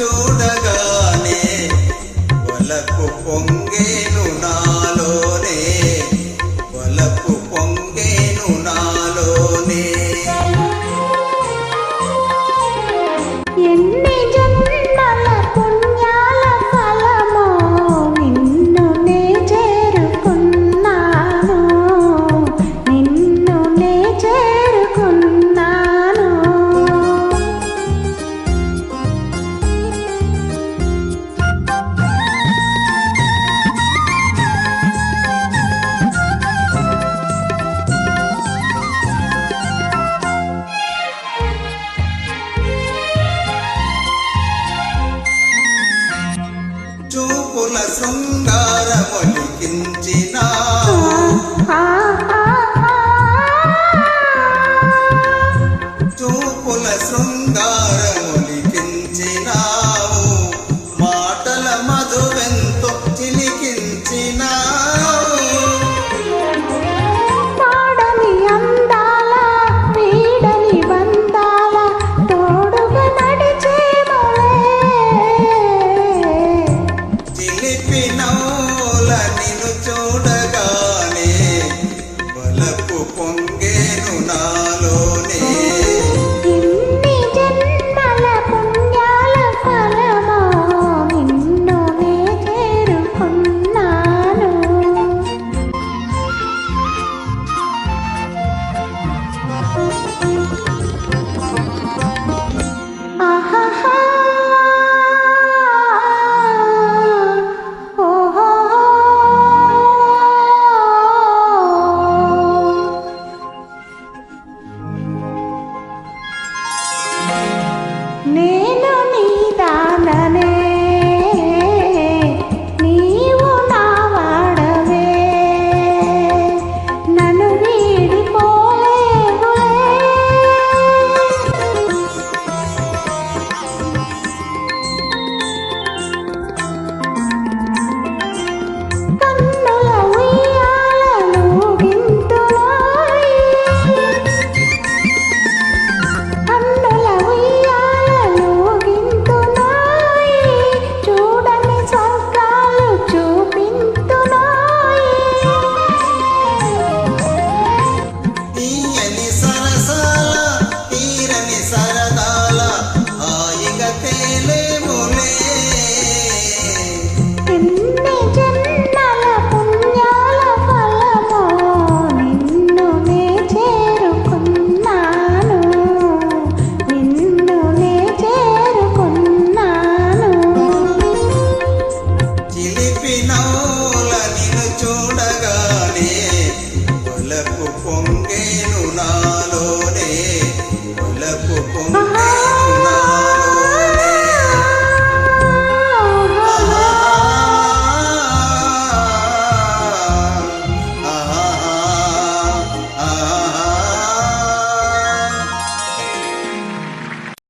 చూడగానే వలకు పొంగేను నా సుందరములికించి నేను నీదాననే 放给。